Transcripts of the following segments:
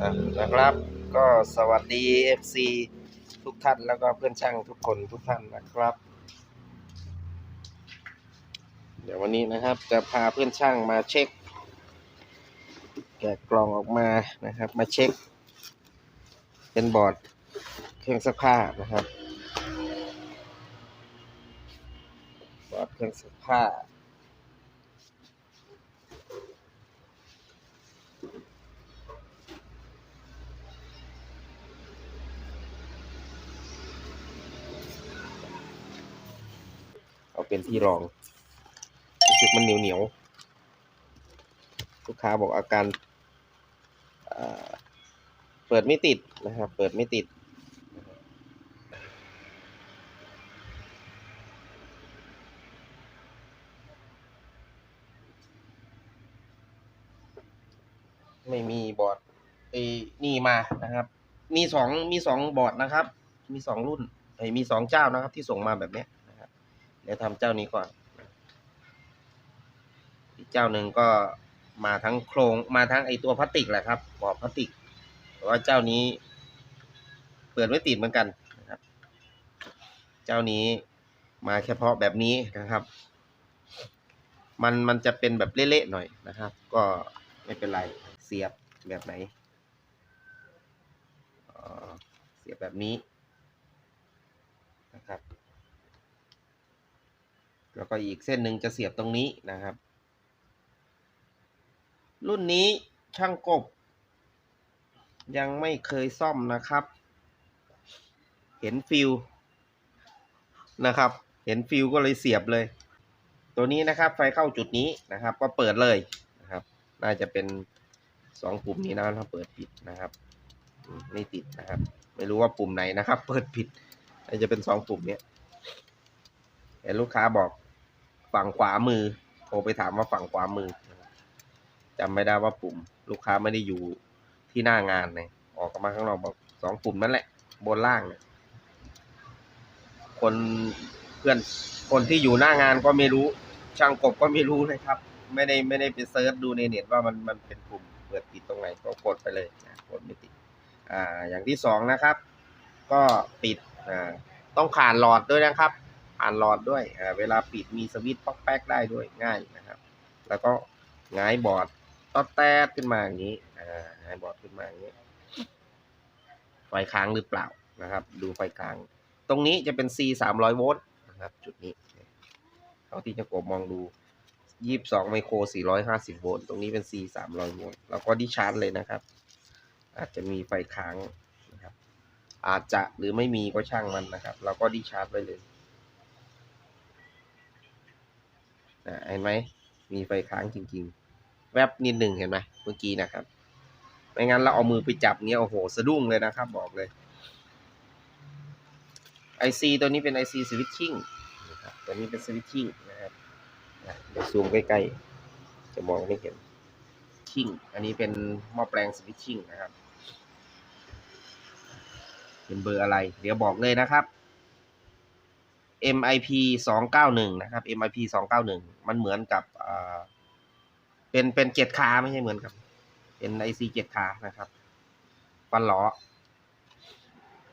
อะนะครับ ก็สวัสดี FC ทุกท่านแล้วก็เพื่อนช่างทุกคนทุกท่านนะครับ เดี๋ยววันนี้นะครับจะพาเพื่อนช่างมาเช็ค แกะกล่องออกมานะครับ มาเช็ค เป็นบอร์ดเครื่องซักผ้านะครับบอร์ดเครื่องซักผ้า เป็นที่รองรู้สึกมันเหนียวเหนียวลูกค้าบอกอาการเปิดไม่ติดนะครับ เปิดไม่ติด ไม่มีบอร์ดไอ้นี่มานะครับ มีสองมีสองบอร์ดนะครับ มีสองรุ่นไอ้มีสองเจ้านะครับ ที่ส่งมาแบบเนี้ย เดี๋ยวทำเจ้านี้ก่อน อีกเจ้าหนึ่งก็มาทั้งโครงมาทั้งไอตัวพลาสติกแหละครับบอร์ดพลาสติกแต่ว่าเจ้านี้ เปิดไม่ติดเหมือนกันนะครับ เจ้านี้มาเฉพาะแบบนี้นะครับ มันมันจะเป็นแบบเละๆหน่อยนะครับ ก็ไม่เป็นไรเสียบแบบไหนเสียบแบบนี้นะครับ แล้วก็อีกเส้นหนึ่งจะเสียบตรงนี้นะครับ รุ่นนี้ช่างกบ ยังไม่เคยซ่อมนะครับ เห็นฟิลนะครับ เห็นฟิลก็เลยเสียบเลย ตัวนี้นะครับไฟเข้าจุดนี้นะครับ ก็เปิดเลยนะครับ น่าจะเป็นสองปุ่มนี้นะถ้าเปิดผิดนะครับไม่ติดนะครับ ไม่รู้ว่าปุ่มไหนนะครับ เปิดผิดน่าจะเป็นสองปุ่มเนี้ยเห็นลูกค้าบอก ฝั่งขวามือ โทรไปถามว่าฝั่งขวามือจำไม่ได้ว่าปุ่ม ลูกค้าไม่ได้อยู่ที่หน้างานเลยออกมาข้างนอกบอกสองปุ่มนั่นแหละ บนล่างเนี่ยคนเพื่อนคนที่อยู่หน้างานก็ไม่รู้ ช่างกบก็ไม่รู้เลยครับ ไม่ได้ไม่ได้ไปเซิร์ชดูในเน็ตว่ามันมันเป็นปุ่มเปิดปิดตรงไหนก็กดไปเลยนะกดไม่ติดอ่า อย่างที่สองนะครับ ก็ปิดอ่าต้องผ่านหลอดด้วยนะครับ ผ่านหลอดด้วยเวลาปิดมีสวิตช์ป๊อกแป๊กได้ด้วยง่ายนะครับ แล้วก็หงายบอร์ดต๊อดแต๊ดขึ้นมาอย่างนี้อ่าหงายบอร์ดขึ้นมาอย่างนี้ไฟค้างหรือเปล่านะครับ ดูไฟค้าง ตรงนี้จะเป็น C สามร้อยโวลต์นะครับ จุดนี้เท่าที่จะกบมองดูยี่สิบสองไมโครสี่ร้อยห้าสิบโวลต์ตรงนี้เป็น C สามร้อยโวลต์แล้วก็ดิชาร์จเลยนะครับ อาจจะมีไฟค้างนะครับ อาจจะหรือไม่มีก็ช่างมันนะครับ เราก็ดิชาร์จไว้เลย อ่าเห็นไหมมีไฟค้างจริง ๆ แวบนิดหนึ่งเห็นไหมเมื่อกี้นะครับไม่งั้นเราเอามือไปจับเงี้ยโอ้โหสะดุ้งเลยนะครับ บอกเลย IC ตัวนี้เป็น IC switching นะครับตัวนี้เป็น switching นะครับเดี๋ยวซูมใกล้ๆ จะมองไม่เห็นชิ่งอันนี้เป็นหม้อแปลง switching นะครับ เป็นเบอร์อะไร เดี๋ยวบอกเลยนะครับ MIP สองเก้าหนึ่งนะครับ MIP สองเก้าหนึ่งมันเหมือนกับอ่าเป็นเป็นเจ็ดคาไม่ใช่เหมือนกับ เป็น IC เจ็ดคานะครับฟันหลอ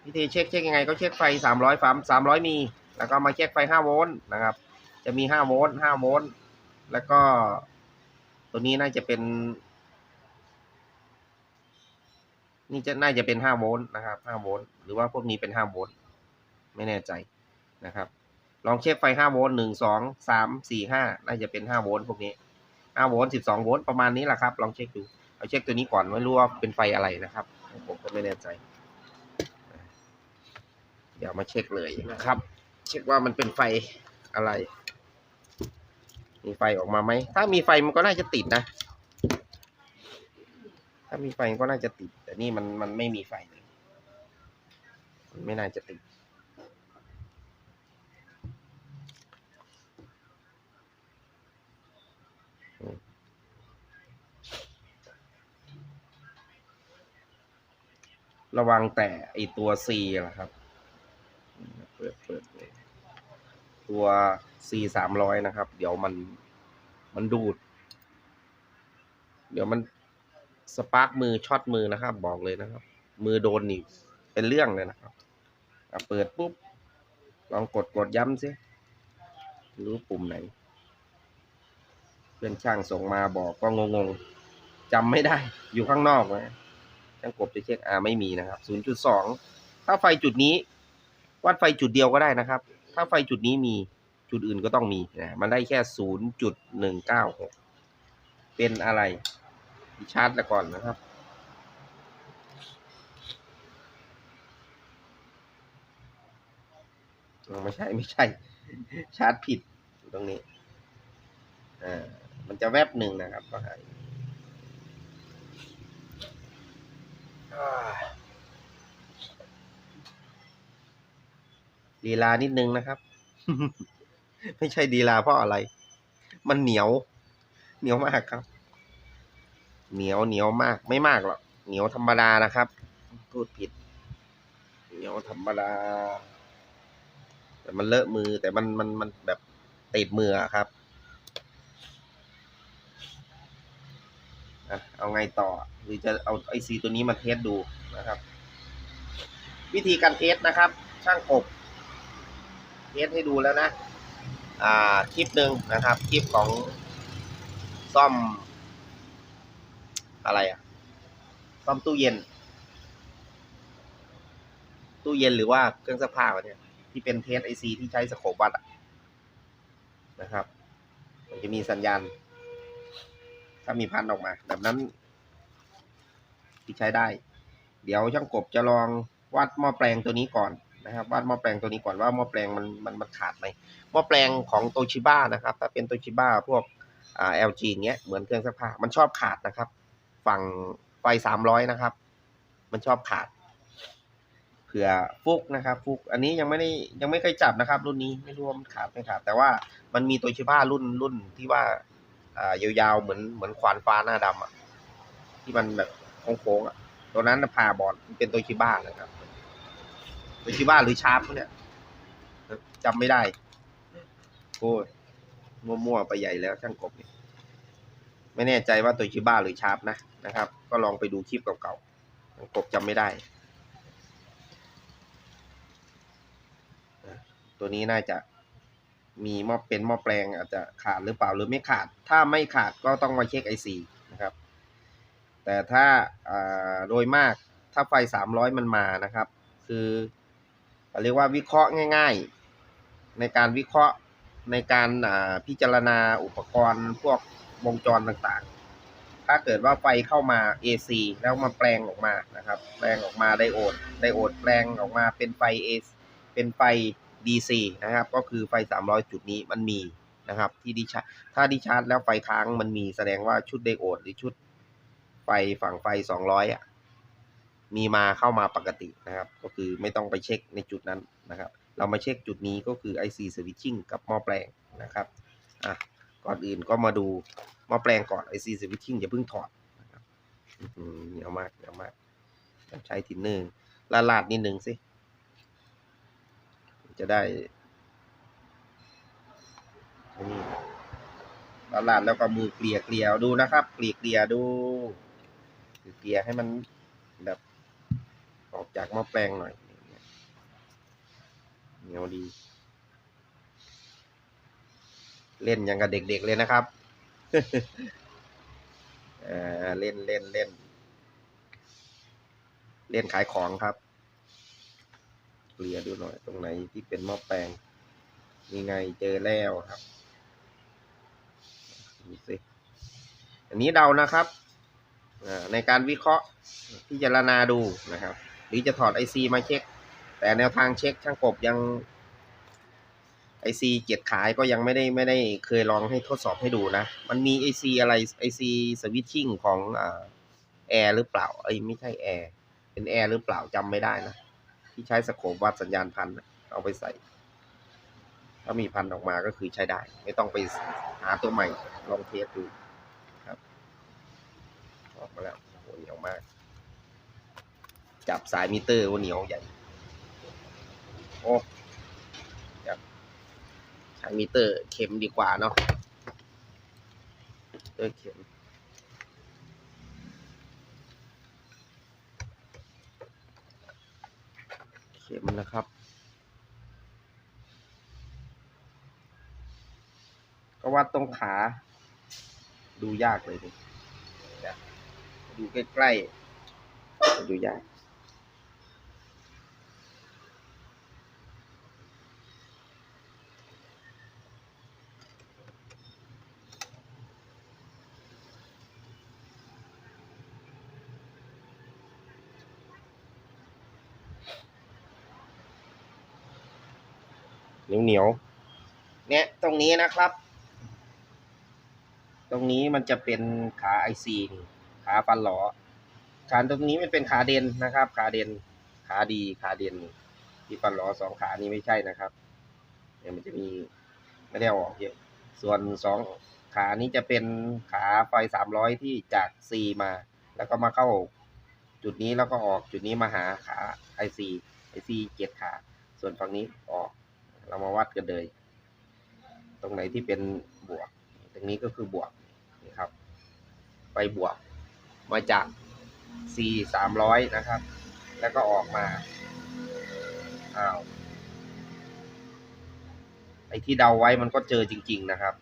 วิธีเช็คเช็คยังไงก็เช็คไฟสามร้อยฟามสามร้อยมี แล้วก็มาเช็คไฟห้าโวลต์นะครับ จะมีห้าโวลต์ห้าโวลต์แล้วก็ตัวนี้น่าจะเป็น นี่จะน่าจะเป็นห้าโวลต์นะครับห้าโวลต์หรือว่าพวกนี้เป็นห้าโวลต์ไม่แน่ใจ นะครับ ลองเช็คไฟห้าโวลต์หนึ่งสองสามสี่ห้าน่าจะเป็นห้าโวลต์พวกนี้ห้าโวลต์สิบสองโวลต์ ประมาณนี้แหละครับ ลองเช็คดู เอาเช็คตัวนี้ก่อน ไม่รู้ว่าเป็นไฟอะไรนะครับ ผมก็ไม่แน่ใจ เดี๋ยวมาเช็คเลยนะครับ เช็คว่ามันเป็นไฟอะไร มีไฟออกมาไหม ถ้ามีไฟมันก็น่าจะติดนะ ถ้ามีไฟก็น่าจะติด แต่นี่มันมันไม่มีไฟเลย มันไม่น่าจะติด ระวังแต่ไอตัว C ละครับ เปิดเปิดเลยตัว C สามร้อยนะครับ เดี๋ยวมันมันดูด เดี๋ยวมันสปาร์กมือช็อตมือนะครับ บอกเลยนะครับ มือโดนนี่เป็นเรื่องเลยนะครับเปิดปุ๊บ ลองกดกดย้ำสิรู้ปุ่มไหน เพื่อนช่างส่งมาบอกก็งงๆจำไม่ได้อยู่ข้างนอกนะ ช่างกบจะเช็คอ่าไม่มีนะครับ 0.2 ถ้าไฟจุดนี้ วัดไฟจุดเดียวก็ได้นะครับ ถ้าไฟจุดนี้มีจุดอื่นก็ต้องมีนะมันได้แค่ 0.196 เป็นอะไรชาร์จแล้วก่อนนะครับไม่ใช่ไม่ใช่ ชาร์จผิดตรงนี้อ่ามันจะแวบหนึ่งนะครับก็ห้อ่า ลีลานิดนึงนะครับ ไม่ใช่ดีลาเพราะอะไร มันเหนียว เหนียวมากครับ เหนียวเหนียวมาก ไม่มากหรอก เหนียวธรรมดานะครับ พูดผิด เหนียวธรรมดา แต่มันเลอะมือแต่มันมันมันแบบติดมืออะครับ อะเอาไงต่อ หรือจะเอาไอซีตัวนี้มาเทสดูนะครับ วิธีการเทสนะครับ ช่างกบเทสให้ดูแล้วนะ อ่าคลิปหนึ่งนะครับ คลิปของซ่อม อะไรอะซ่อมตู้เย็น ตู้เย็นหรือว่าเครื่องซักผ้าวะเนี่ย ที่เป็นเทสไอซีที่ใช้สโคปวัดอะนะครับ มันจะมีสัญญาณามีพันออกมา แบบนั้นที่ใช้ได้ เดี๋ยวช่างกบจะลองวัดหม้อแปลงตัวนี้ก่อนนะครับวัดหม้อแปลงตัวนี้ก่อนว่าหม้อแปลงมันมันมันขาดไหมหม้อแปลงของโตชิบ้านะครับ ถ้าเป็นโตชิบ้าพวกอ่า LG เงี้ยเหมือนเครื่องซักผ้ามันชอบขาดนะครับ ฝั่งไฟสามร้อยนะครับ มันชอบขาดเผื่อฟุกนะครับ ฟุกอันนี้ยังไม่ได้ยังไม่เคยจับนะครับ รุ่นนี้ไม่รู้ว่ามันขาดไม่ขาดแต่ว่ามันมีโตชิบ้ารุ่นรุ่นที่ว่า อ่ายาวๆเหมือนเหมือนควานฟ้าหน้าดำอะที่มันแบบโค้งๆอะตัวนั้นน่ะพาบอลเป็นโตชิบ้านะครับโตชิบ้าหรือชาร์ปเนี่ยจำไม่ได้โอ้ยมั่วๆไปใหญ่แล้วช่างกบเนี่ยไม่แน่ใจว่าโตชิบ้าหรือชาร์ปนะนะครับ ก็ลองไปดูคลิปเก่าๆช่างกบจำไม่ได้ ตัวนี้น่าจะ มีหม้อเป็นหม้อแปลงอาจจะขาดหรือเปล่าหรือไม่ขาด ถ้าไม่ขาดก็ต้องมาเช็คไอซีนะครับ แต่ถ้าอ่าโดยมากถ้าไฟสามร้อยมันมานะครับ คือเรียกว่าวิเคราะห์ง่ายๆ ในการวิเคราะห์ในการอ่าพิจารณาอุปกรณ์พวกวงจรต่างๆ ถ้าเกิดว่าไฟเข้ามา AC แล้วมาแปลงออกมานะครับ แปลงออกมาไดโอด ไดโอดแปลงออกมาเป็นไฟ AC เป็นไฟ DC นะครับ ก็คือไฟ 300 จุดนี้มันมีนะครับ ที่ดิชาร์จถ้าดิชาร์จแล้วไฟค้างมันมีแสดงว่าชุดไดโอดหรือชุดไฟฝั่งไฟ 200อะมีมาเข้ามาปกตินะครับ ก็คือไม่ต้องไปเช็คในจุดนั้นนะครับ เรามาเช็คจุดนี้ก็คือ IC switching กับหม้อแปลงนะครับอะก่อนอื่นก็มาดูหม้อแปลงก่อน IC switching อย่าเพิ่งถอดนะครับอื้อหือเหนียวมากเหนียวมากใช้ทินเนอร์ละลาดนิดนึงสิ จะได้อันนี่ละลาดแล้วก็มือเกลี่ยเกลี่ยดูนะครับ เกลี่ยเกลี่ยดูเกลี่ยให้มันแบบออกจากหม้อแปลงหน่อยเหนียวดี เล่นอย่างกับเด็กๆเลยนะครับเออเล่นเล่นเล่น เล่นขายของครับ ลียดูหน่อย ตรงไหนที่เป็นหม้อแปลงนี่ไงเจอแล้วครับดูสิอันนี้เดานะครับในการวิเคราะห์พิจารณาดูนะครับ หรือจะถอดไอซีมาเช็ค แต่แนวทางเช็คช่างกบยังไอซีเจ็ดขายก็ยังไม่ได้ไม่ได้เคยลองให้ทดสอบให้ดูนะ มันมีไอซีอะไรไอซีสวิตชิ่งของแอร์หรือเปล่าไอไม่ใช่แอร์เป็นแอร์หรือเปล่าจำไม่ได้นะ ที่ใช้สโคปวัดสัญญาณพันเอาไปใส่ ถ้ามีพันออกมาก็คือใช้ได้ ไม่ต้องไปหาตัวใหม่ลองเทสดูครับ ออกมาแล้วโหเหนียวมาก จับสายมิเตอร์ว่าเหนียวใหญ่ โอ้จับใช้มิเตอร์เข็มดีกว่าเนาะเตอร์เข็ม ข็มนะครับ ก็วัดตรงขา ดูยากเลยดูดูใกล้ๆดูยาก เหนียวเหนียวๆเนี่ยตรงนี้นะครับ ตรงนี้มันจะเป็นขาไอซีขาฟันหลอขาตรงนี้มันเป็นขาเด่นนะครับ ขาเด่นขาดีขาเด่นนี่ที่ฟันหลอสองขานี้ไม่ใช่นะครับเนี่ยมันจะมีไม่ได้ออกเยอะส่วนสองขานี้จะเป็นขาไฟสามร้อยที่จากซีมา แล้วก็มาเข้าจุดนี้แล้วก็ออกจุดนี้มาหาขาไอซีไอซีเจ็ดขา ส่วนฝั่งนี้ออก เรามาวัดกันเลย ตรงไหนที่เป็นบวก ตรงนี้ก็คือบวกนี่ครับ ไปบวกมาจาก C สามร้อยนะครับ แล้วก็ออกมาอ้าวไอ้ที่เดาไว้มันก็เจอจริง ๆนะครับ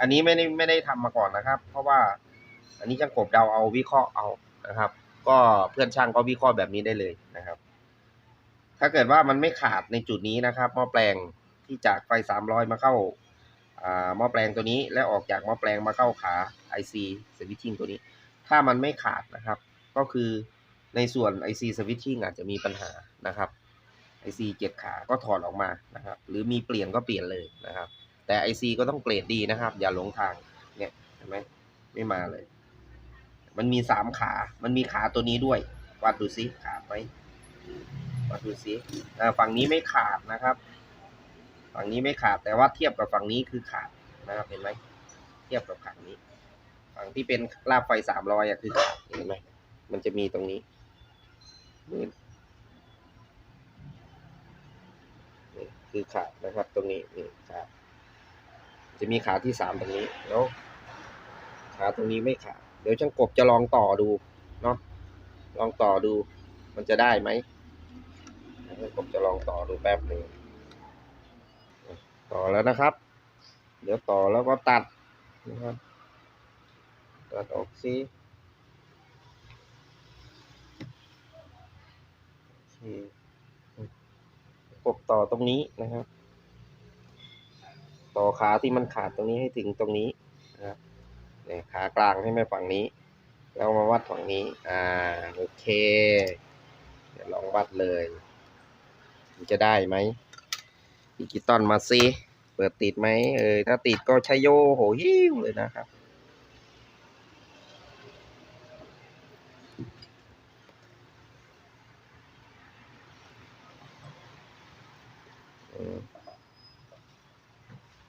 อันนี้ไม่ได้ไม่ได้ทำมาก่อนนะครับ เพราะว่าอันนี้ช่างกบเดาเอาวิเคราะห์เอานะครับ ก็เพื่อนช่างก็วิเคราะห์แบบนี้ได้เลยนะครับ ถ้าเกิดว่ามันไม่ขาดในจุดนี้นะครับหม้อแปลงที่จากไฟสามร้อยมาเข้าหม้อแปลงตัวนี้ และออกจากหม้อแปลงมาเข้าขา IC switching ตัวนี้ ถ้ามันไม่ขาดนะครับ ก็คือในส่วน IC switching อาจจะมีปัญหานะครับ IC เจ็ดขาก็ถอดออกมานะครับ หรือมีเปลี่ยนก็เปลี่ยนเลยนะครับ แต่ IC ก็ต้องเกรดดีนะครับ อย่าหลงทางเนี่ยเห็นไหมไม่มาเลย มันมีสามขา มันมีขาตัวนี้ด้วยวัดดูซิขาไหม มาดูซิอ่าฝั่งนี้ไม่ขาดนะครับ ฝั่งนี้ไม่ขาดแต่ว่าเทียบกับฝั่งนี้คือขาดนะครับเห็นไหมเทียบกับฝั่งนี้ ฝั่งที่เป็นลาบไฟสามร้อยอะคือขาดเห็นไหมมันจะมีตรงนี้นี่คือขาดนะครับ ตรงนี้นี่ขาดจะมีขาที่สามตรงนี้แล้วขาตรงนี้ไม่ขาดเดี๋ยวช่างกบจะลองต่อดูเนาะลองต่อดูมันจะได้ไหม ผมจะลองต่อดูแป๊บหนึ่งต่อแล้วนะครับ เดี๋ยวต่อแล้วก็ตัดนะครับ ตัดออกซิกบต่อตรงนี้นะครับ ต่อขาที่มันขาดตรงนี้ให้ถึงตรงนี้นะครับเนี่ยขากลางให้แม่ฝั่งนี้ แล้วมาวัดฝั่งนี้ อ่า โอเค เดี๋ยวลองวัดเลย จะได้ไหมดิจิตอลมาซิเปิดติดไหมเออถ้าติดก็ใช้โยโหหิ้วเลยนะครับ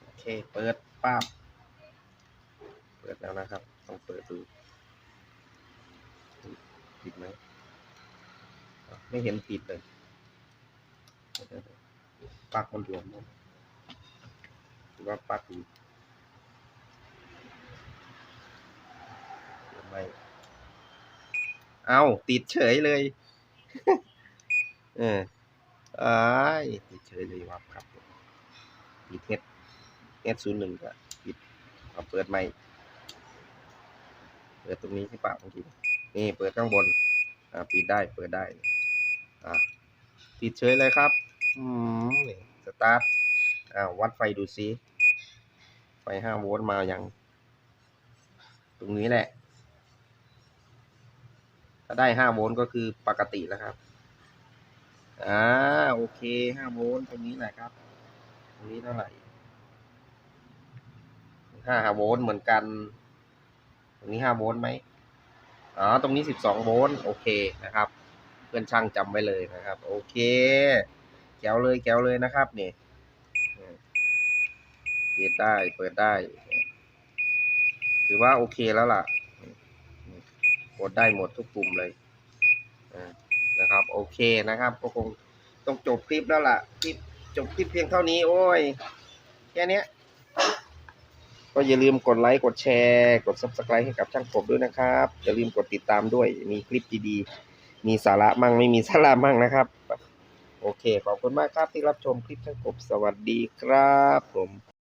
โอเค เปิดป้าบเปิดแล้วนะครับ ต้องเปิดดูติดไหมไม่เห็นติดเลย ปลักมันรวมมั้งหรือว่าปลักอยู่หรือไม่เอาติดเฉยเลย เออไอ้ายติดเฉยเลยวับครับผมติดเฮดเฮดศูนย์หนึ่งก็ปิดเอาเปิดใหม่ เปิดตรงนี้ใช่ปะเมื่อกี้นี่เปิดข้างบน อ่าปิดได้เปิดได้ อ่าติดเฉยเลยครับ อืมนี่สตาร์ทอ่าวัดไฟดูซิไฟห้าโวลต์มาอยังตรงนี้แหละ ถ้าได้ห้าโวลต์ก็คือปกติแล้วครับ อ่าโอเคห้าโวลต์ตรงนี้แหละครับ ตรงนี้เท่าไหร่ห้าโวลต์เหมือนกัน ตรงนี้ห้าโวลต์ไหมอ๋อตรงนี้สิบสองโวลต์โอเคนะครับ เพื่อนช่างจำไว้เลยนะครับ โอเค แก้วเลยแก้วเลยนะครับนี่เปิดได้เปิดได้ถือว่าโอเคแล้วล่ะกดได้หมดทุกปุ่มเลยนะครับโอเคนะครับ ก็คงต้องจบคลิปแล้วล่ะคลิปจบคลิปเพียงเท่านี้ โอ้ยแค่นี้ก็อย่าลืมกดไลค์กดแชร์ กด subscribe ให้กับช่างกบด้วยนะครับ อย่าลืมกดติดตามด้วยมีคลิปดีๆ มีสาระมั่งไม่มีสาระมั่งนะครับ โอเค ขอบคุณมากครับที่รับชมคลิปทั้งกบสวัสดีครับผม